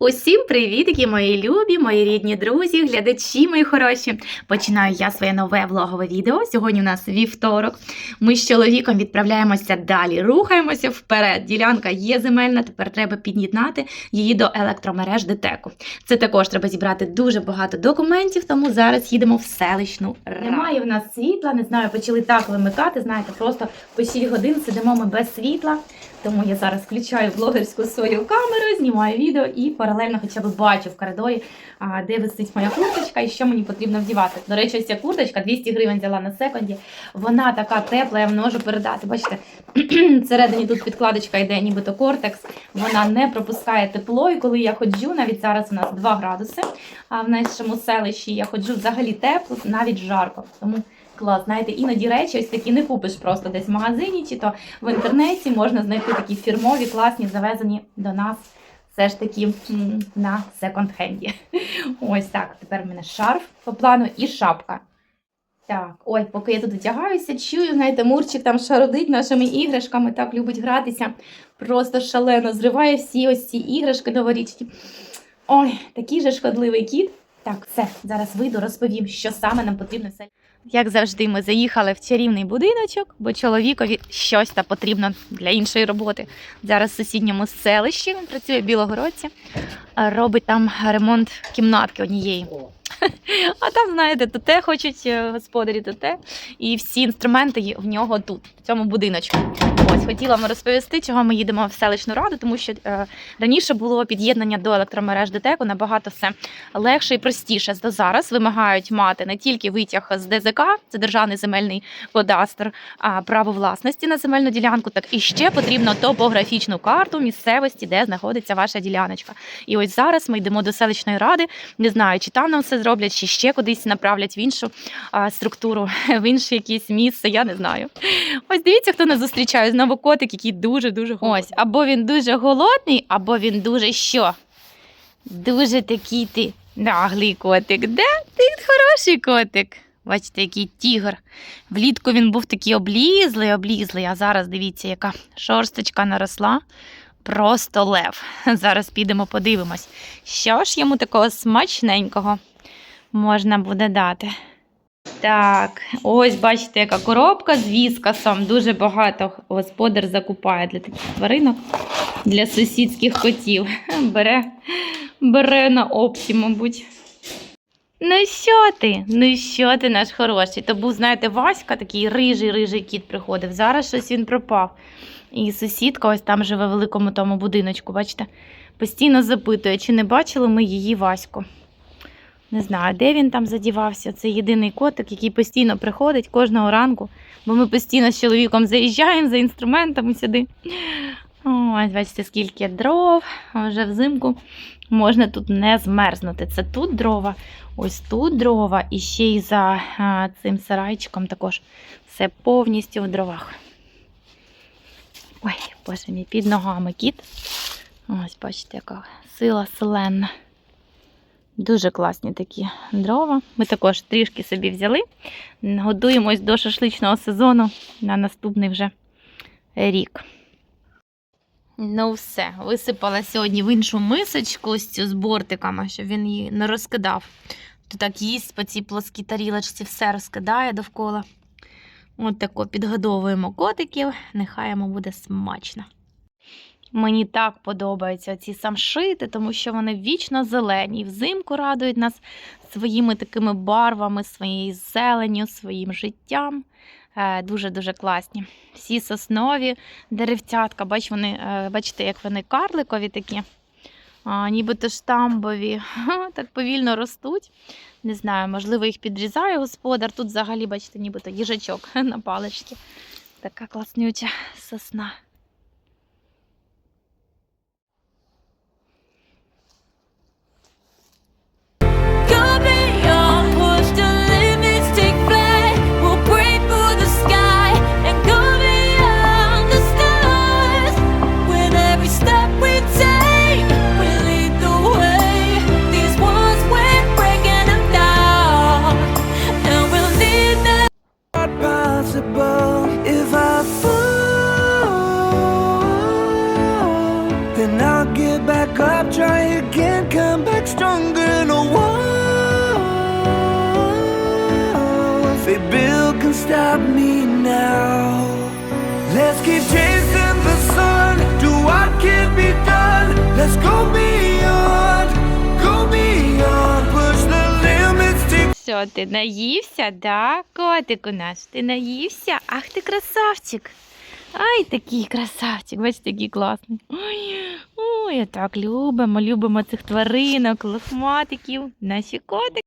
Усім привітки, мої любі, мої рідні друзі, глядачі мої хороші. Починаю я своє нове влогове відео. Сьогодні у нас вівторок. Ми з чоловіком відправляємося далі. Рухаємося вперед. Ділянка є земельна, тепер треба під'єднати її до електромереж ДТЕКу. Це також треба зібрати дуже багато документів, тому зараз їдемо в селищну раду. Немає в нас світла, не знаю, почали так вимикати. Знаєте, просто по 6 годин сидимо ми без світла. Тому я зараз включаю блогерську свою камеру, знімаю відео і паралельно хоча б бачу в коридорі, де висить моя курточка і що мені потрібно вдівати. До речі, ось ця курточка 200 гривень взяла на секунді. Вона така тепла, я вам можу передати. Бачите, всередині тут підкладочка йде, нібито кортекс. Вона не пропускає тепло. І коли я ходжу, навіть зараз у нас 2 градуси. А в нашому селищі я ходжу взагалі тепло, навіть жарко. Тому клас, знаєте, іноді речі ось такі не купиш просто десь в магазині, чи то в інтернеті можна знайти такі фірмові, класні, завезені до нас. Все ж таки на секонд-хенді. Ось так. Тепер в мене шарф по плану і шапка. Так, ой, поки я тут одягаюся, чую, знаєте, Мурчик там шародить нашими іграшками, так любить гратися. Просто шалено зриває всі ось ці іграшки новорічні. Ой, такий же шкодливий кіт. Так, все, зараз вийду, розповім, що саме нам потрібно. Як завжди, ми заїхали в чарівний будиночок, бо чоловікові щось та потрібно для іншої роботи. Зараз в сусідньому селищі він працює в Білогородці, робить там ремонт кімнатки однієї. А там, знаєте, то те хочуть е, господарі, то те. І всі інструменти в нього тут, в цьому будиночку. Ось хотіла вам розповісти, чого ми їдемо в селищну раду, тому що е, раніше було під'єднання до електромереж ДТЕКу набагато все легше і простіше. До зараз вимагають мати не тільки витяг з ДЗК, це державний земельний кадастр, а право власності на земельну ділянку, так і ще потрібно топографічну карту місцевості, де знаходиться ваша діляночка. І ось зараз ми йдемо до селищної ради. Не знаю, чи там нам все зроблять, чи ще кудись направлять в іншу структуру, в інше якесь місце. Я не знаю. Ось дивіться, хто нас зустрічає. Знову котик, який дуже дуже голодний. Ось або він дуже голодний, або він дуже що? Дуже такий ти наглий котик. Де? Ти хороший котик. Бачите, який тігр. Влітку він був такий облізлий, облізлий, а зараз дивіться, яка шорсточка наросла. Просто лев. Зараз підемо подивимось, що ж йому такого смачненького можна буде дати. Так, ось бачите, яка коробка з віскасом. Дуже багато господар закупає для таких тваринок, для сусідських котів. Бере, бере на опті, мабуть. Ну що ти? Ну що ти, наш хороший? То був, знаєте, Васька, такий рижий, рижий кіт приходив. Зараз щось він пропав. І сусідка ось там живе в великому тому будиночку, бачите, постійно запитує, чи не бачили ми її Ваську. Не знаю, де він там задівався. Це єдиний котик, який постійно приходить кожного ранку, бо ми постійно з чоловіком заїжджаємо за інструментами сюди. Ось, бачите, скільки дров, вже взимку можна тут не змерзнути. Це тут дрова, ось тут дрова, і ще й за а, цим сарайчиком також все повністю в дровах. Ой, боже мій, під ногами кіт. Ось, бачите, яка сила селенна. Дуже класні такі дрова. Ми також трішки собі взяли. Годуємось до шашличного сезону на наступний вже рік. Ну, все, висипала сьогодні в іншу мисочку ось цю з бортиками, щоб він її не розкидав. То так їсть по цій плоскій тарілочці, все розкидає довкола. От тако підгодовуємо котиків, нехай йому буде смачно. Мені так подобаються ці самшити, тому що вони вічно зелені. Взимку радують нас своїми такими барвами, своєю зеленню, своїм життям. Е, Дуже-дуже класні. Всі соснові деревцятка, бач, вони, е, бачите, як вони карликові такі, а, нібито штамбові, так повільно ростуть. Не знаю, можливо, їх підрізає господар. Тут взагалі, бачите, нібито їжачок на паличці. Така класнюча сосна. Look up, try again, come back stronger. No one they build can stop me now. Let's keep chasing the sun, do what can be done. Let's go beyond, go beyond, push the limits. To... Все, ти наївся, да, котику наш? Ти наївся? Ах ти красавчик! Ай, такий красавчик, бачите, який класний. Ой, ой, так любимо, любимо цих тваринок, лохматиків, наші котики.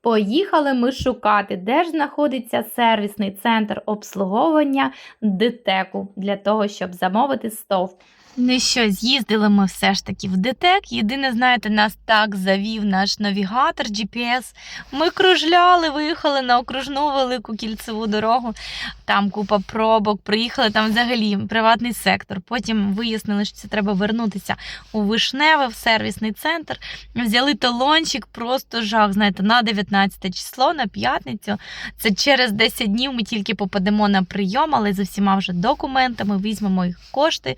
Поїхали ми шукати, де ж знаходиться сервісний центр обслуговування ДТЕКу для того, щоб замовити стовп. Ну що, з'їздили ми все ж таки в ДТЕК. Єдине, знаєте, нас так завів наш навігатор GPS. Ми кружляли, виїхали на окружну велику кільцеву дорогу. Там купа пробок, приїхали там взагалі приватний сектор. Потім вияснили, що це треба вернутися у Вишневе в сервісний центр. Взяли талончик, просто жах. Знаєте, на 19 число, на п'ятницю. Це через 10 днів ми тільки попадемо на прийом, але з усіма вже документами візьмемо їх кошти,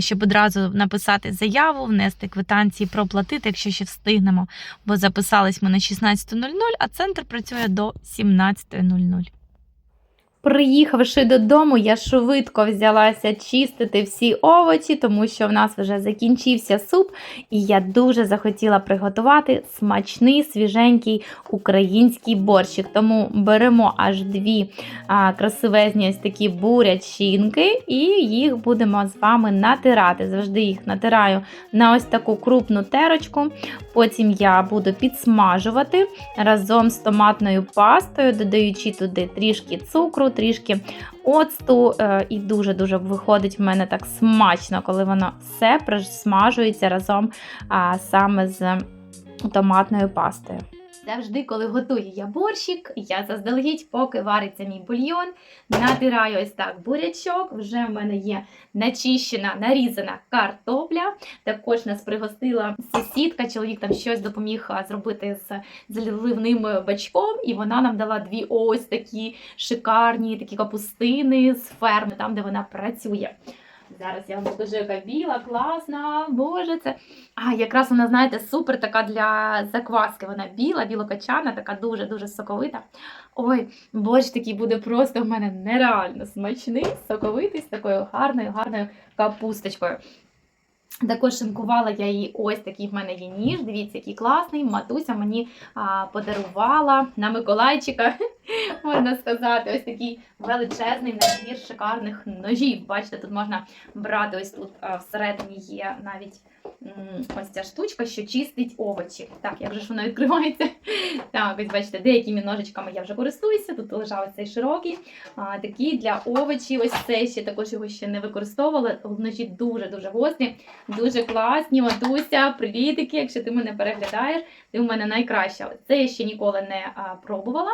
щоб одразу написати заяву, внести квитанції, проплатити, якщо ще встигнемо. Бо записались ми на 16.00, а центр працює до 17.00. Приїхавши додому, я швидко взялася чистити всі овочі, тому що в нас вже закінчився суп, і я дуже захотіла приготувати смачний свіженький український борщик. Тому беремо аж дві а, красивезні ось такі бурячинки, і їх будемо з вами натирати. Завжди їх натираю на ось таку крупну терочку. Потім я буду підсмажувати разом з томатною пастою, додаючи туди трішки цукру, трішки оцту. е, І дуже-дуже виходить в мене так смачно, коли воно все присмажується разом саме з томатною пастою. Завжди, коли готую я борщик, я заздалегідь, поки вариться мій бульйон, натираю ось так бурячок. Вже в мене є начищена, нарізана картопля. Також нас пригостила сусідка, чоловік там щось допоміг зробити з заливним бачком, і вона нам дала дві ось такі шикарні такі капустини з ферми, там де вона працює. Зараз я вам покажу, яка біла, класна. Боже, це. А, якраз вона, знаєте, супер така для закваски. Вона біла, білокачана, така дуже-дуже соковита. Ой, борщ такий буде просто в мене нереально смачний, соковитий, з такою гарною, гарною капусточкою. Також шинкувала я її ось такий в мене є ніж. Дивіться, який класний. Матуся мені а, подарувала на Миколайчика, можна сказати, ось такий величезний набір шикарних ножів. Бачите, тут можна брати ось тут а, всередині є навіть ось ця штучка, що чистить овочі. Так, як же ж воно відкривається? Так, ось бачите, деякими ножичками я вже користуюся. Тут лежав цей широкий. А, такий для овочів. Ось цей ще також його ще не використовувала. Ножі дуже-дуже гострі. Дуже класні, Матуся, привітики, якщо ти мене переглядаєш, ти в мене найкраща. Це я ще ніколи не пробувала.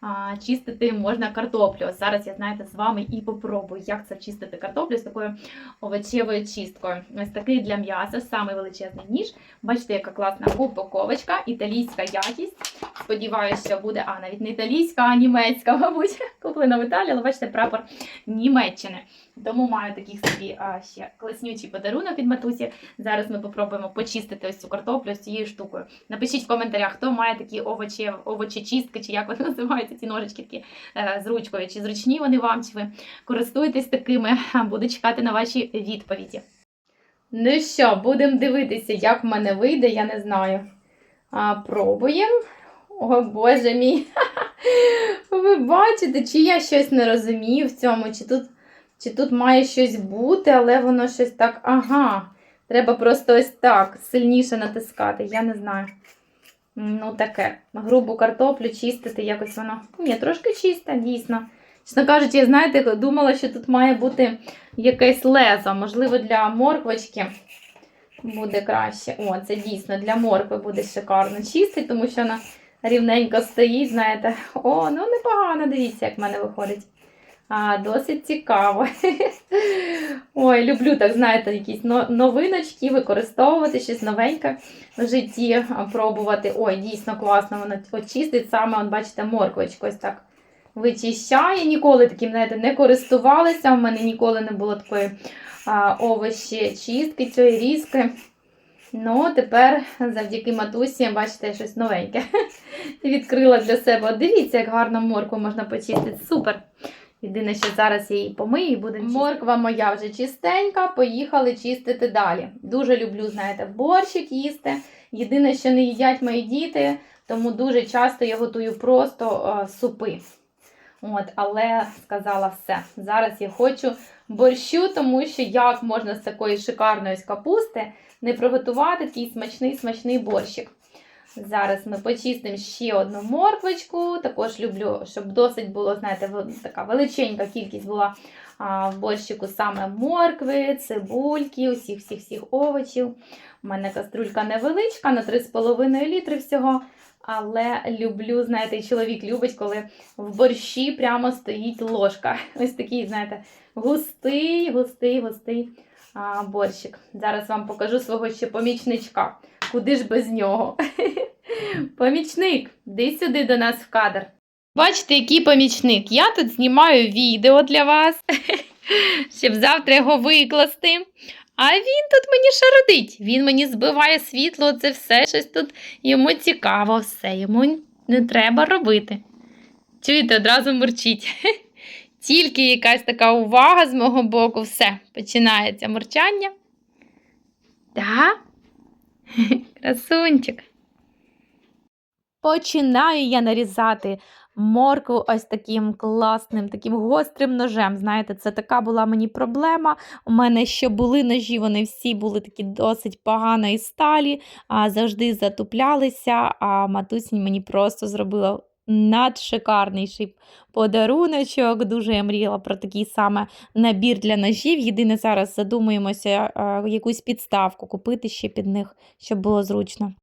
А, чистити можна картоплю. Зараз я, знаєте, з вами і попробую, як це чистити картоплю з такою овочевою чисткою. Ось такий для м'яса, самий величезний ніж. Бачите, яка класна упаковочка, італійська якість. Сподіваюся, буде, а навіть не італійська, а німецька, мабуть, куплена в Італії, але бачите, прапор Німеччини. Тому маю такий собі а, ще класнючий подарунок від матусі. Зараз ми попробуємо почистити ось цю картоплю з цією штукою. Напишіть в коментарях, хто має такі овочі, овочечистки, чи як вони називаються, ці ножички такі е, з ручкою, чи зручні вони вам, чи ви користуєтесь такими. Буду чекати на ваші відповіді. Ну що, будемо дивитися, як в мене вийде, я не знаю. А, пробуємо. О, Боже мій. Ви бачите, чи я щось не розумію в цьому, чи тут, чи тут має щось бути, але воно щось так. Ага. Треба просто ось так сильніше натискати, я не знаю. Ну, таке. Грубу картоплю чистити, якось воно. Ні, трошки чисте, дійсно. Чесно кажучи, я знаєте, думала, що тут має бути якесь лезо, можливо, для морквочки буде краще. О, це дійсно для моркви буде шикарно чистить, тому що вона рівненько стоїть, знаєте. О, ну непогано, дивіться, як в мене виходить. А, досить цікаво. Ой, люблю так, знаєте, якісь новиночки, використовувати щось новеньке в житті, пробувати. Ой, дійсно класно, воно очистить саме, от бачите, морквочку ось так вичищає. Ніколи таким, знаєте, не користувалася. У мене ніколи не було такої а, овочі чистки, цієї різки. Ну, тепер завдяки матусі, бачите, щось новеньке. Відкрила для себе. Дивіться, як гарно моркву можна почистити. Супер. Єдине, що зараз я її помию і будемо. Морква моя вже чистенька, поїхали чистити далі. Дуже люблю, знаєте, борщик їсти. Єдине, що не їдять мої діти, тому дуже часто я готую просто супи. От, але сказала все. Зараз я хочу борщу, тому що як можна з такої шикарної капусти не приготувати такий смачний смачний борщик. Зараз ми почистимо ще одну морквочку. Також люблю, щоб досить було, знаєте, така величенька кількість була а, в борщику саме моркви, цибульки, усіх всіх всіх овочів. У мене каструлька невеличка, на 3,5 літри всього. Але люблю, знаєте, чоловік любить, коли в борщі прямо стоїть ложка. Ось такий, знаєте, густий, густий, густий а, борщик. Зараз вам покажу свого ще помічничка. Куди ж без нього? Помічник, йди сюди до нас в кадр. Бачите, який помічник. Я тут знімаю відео для вас, щоб завтра його викласти. А він тут мені шародить. Він мені збиває світло, це все щось тут йому цікаво, все йому не треба робити. Чуєте, одразу мурчить. Тільки якась така увага з мого боку, все, починається мурчання. Так? Красунчик. Починаю я нарізати моркву ось таким класним, таким гострим ножем. Знаєте, це така була мені проблема. У мене що були ножі, вони всі були такі досить поганої сталі, а завжди затуплялися. А матусінь мені просто зробила надшикарніший подаруночок. Дуже я мріяла про такий саме набір для ножів. Єдине зараз задумуємося е, якусь підставку купити ще під них, щоб було зручно.